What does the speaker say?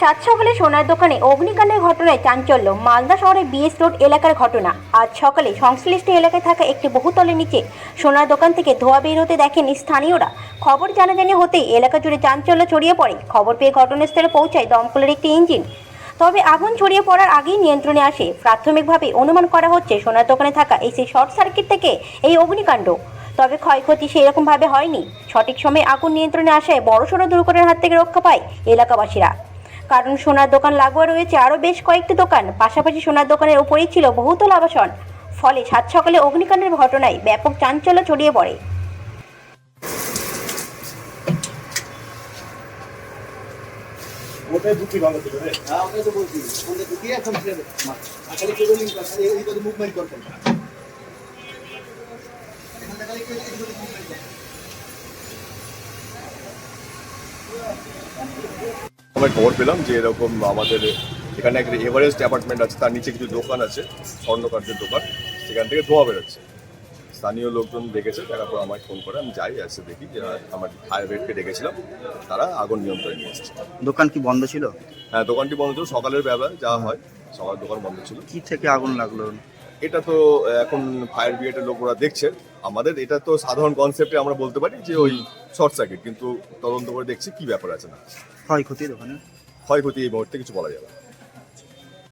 সাত সকালে সোনার দোকানে অগ্নিকাণ্ডের ঘটনায় চাঞ্চল্য। মালদা শহরের বিএস রোড এলাকার ঘটনা। আজ সকালে সংশ্লিষ্ট এলাকায় থাকা একটি বহুতলের নিচে সোনার দোকান থেকে ধোয়া বের হতে দেখেন স্থানীয়রা। খবর জানাজানি হতেই এলাকা জুড়ে চাঞ্চল্য ছড়িয়ে পড়ে। খবর পেয়ে ঘটনাস্থলে পৌঁছায় দমকলের একটি ইঞ্জিন। তবে আগুন ছড়িয়ে পড়ার আগেই নিয়ন্ত্রণে আসে। প্রাথমিকভাবে অনুমান করা হচ্ছে সোনার দোকানে থাকা এসি শর্ট সার্কিট থেকে এই অগ্নিকাণ্ড। তবে ক্ষয়ক্ষতি সেরকমভাবে হয়নি। সঠিক সময়ে আগুন নিয়ন্ত্রণে আসায় বড়সড় দুর্ঘটনার হাত থেকে রক্ষা পায় এলাকাবাসীরা। কারণ সোনার দোকান লাগোয়া রয়েছে আরও বেশ কয়েকটি দোকান। পাশাপাশি সোনার দোকানের উপরেই ছিল বহুতল আবাসন ফলে সাত সকালে অগ্নিকাণ্ডের ঘটনায় ব্যাপক চাঞ্চল্য ছড়িয়ে পড়ে। ওটাই বুদ্ধি ভালো ছিল রে হ্যাঁ ওটাই তো বলছি। এখন এই মুভমেন্ট করতেন এখানটা খালি আমরা খবর পেলাম যে এরকম আমাদের এখানে একটা এভারেস্ট অ্যাপার্টমেন্ট আছে তার নিচে কিছু দোকান আছে স্বর্ণকার্যের দোকান সেখান থেকে ধোয়া বেরোচ্ছে। স্থানীয় লোকজন দেখেছে তারপর আমায় ফোন করে আমি যাই এসে দেখি যে আমার ফায়ার ব্রিগেডকে ডেকেছিলাম তারা আগুন নিয়ন্ত্রণে নিয়ে এসেছে। দোকান কি বন্ধ ছিল? হ্যাঁ দোকানটি বন্ধ ছিল সকালের বেলা যা হয় সকাল দোকান বন্ধ ছিল। কি থেকে আগুন লাগল? এটা তো এখন ফায়ার ব্রিগেডের লোকরা দেখছে। আমাদের এটা তো সাধারণ কনসেপ্টে আমরা বলতে পারি যে ওই শর্ট সার্কিট কিন্তু তদন্ত করে দেখছি কি ব্যাপার আছে না। ক্ষয়ক্ষতি ওখানে? ক্ষয়ক্ষতি এই মুহূর্তে কিছু বলা যাবে না।